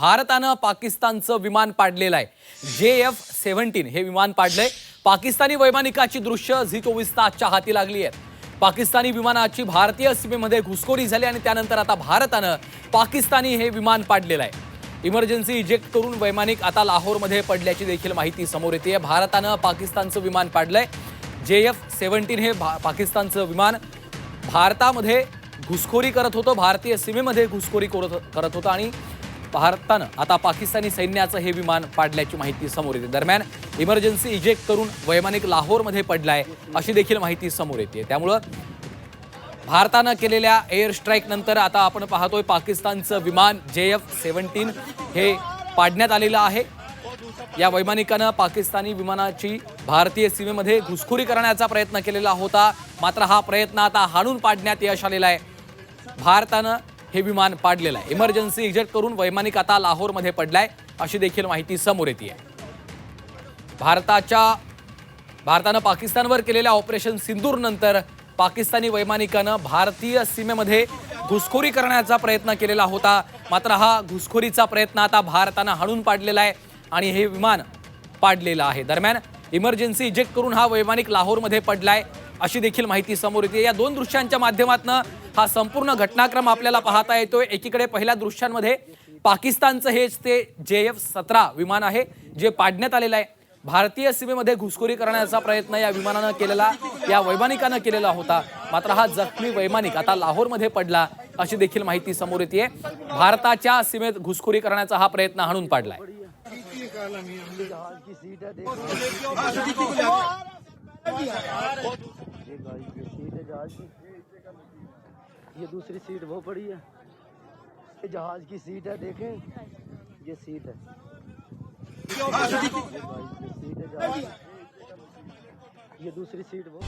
भारतानं पाकिस्तानचं विमान पाडलेलं आहे. जे एफ सेव्हन्टीन हे विमान पाडलंय. पाकिस्तानी वैमानिकाची दृश्य झी चोवीस तासच्या हाती लागली आहेत पाकिस्तानी विमानाची भारतीय सीमेमध्ये घुसखोरी झाली आणि त्यानंतर आता भारतानं पाकिस्तानी हे विमान पाडलेलं आहे. इमर्जन्सी इजेक्ट करून वैमानिक आता लाहोरमध्ये पडल्याची देखील माहिती समोर येते भारतानं पाकिस्तानचं विमान पाडलंय. जे एफ सेव्हन्टीन हे भा- पाकिस्तानचं विमान भारतामध्ये घुसखोरी करत होतं. भारतीय सीमेमध्ये घुसखोरी करत करत होतं आणि भारतानं आता पाकिस्तानी सैन्याचं हे विमान पाडल्याची माहिती समोर येते. दरम्यान इमर्जन्सी इजेक्ट करून वैमानिक लाहोरमध्ये पडलाय अशी देखील माहिती समोर येते. त्यामुळं भारतानं केलेल्या एअर स्ट्राईक नंतर आता आपण पाहतोय पाकिस्तानचं विमान जे एफ सेव्हन्टीन हे पाडण्यात आलेलं आहे. या वैमानिकानं पाकिस्तानी विमानाची भारतीय सीमेमध्ये घुसखोरी करण्याचा प्रयत्न केलेला होता. मात्र हा प्रयत्न आता हाणून पाडण्यात यश आलेला आहे. भारतानं हे विमान पाडलेलं आहे. इमर्जन्सी इजेक्ट करून वैमानिक आता लाहोरमध्ये पडलाय अशी देखील माहिती समोर येते भारताच्या भारतानं पाकिस्तानवर केलेल्या ऑपरेशन सिंदूर नंतर पाकिस्तानी वैमानिकानं भारतीय सीमेमध्ये घुसखोरी करण्याचा प्रयत्न केलेला होता. मात्र हा घुसखोरीचा प्रयत्न आता भारतानं हाणून पाडलेला आहे आणि हे विमान पाडलेलं आहे. दरम्यान इमर्जन्सी इजेक्ट करून हा वैमानिक लाहोरमध्ये पडलाय अशी देखील माहिती समोर येते या दोन दृश्यांच्या माध्यमातून हा संपूर्ण घटनाक्रम आपल्याला पाहता येतोय. एकीकडे पहिल्या दृश्यांमध्ये पाकिस्तानचं हेच ते जे एफ सतरा विमान आहे जे पाडण्यात आलेलं आहे. भारतीय सीमेमध्ये घुसखोरी करण्याचा प्रयत्न या विमानानं केलेला या वैमानिकानं केलेला होता. मात्र हा जखमी वैमानिक आता लाहोरमध्ये पडला अशी देखील माहिती समोर येते भारताच्या सीमेत घुसखोरी करण्याचा हा प्रयत्न हाणून पाडलाय. ये दूसरी सीट वो पड़ी है। ये जहाज़ की सीट है, देखें। ये सीट है। ये दूसरी सीट वो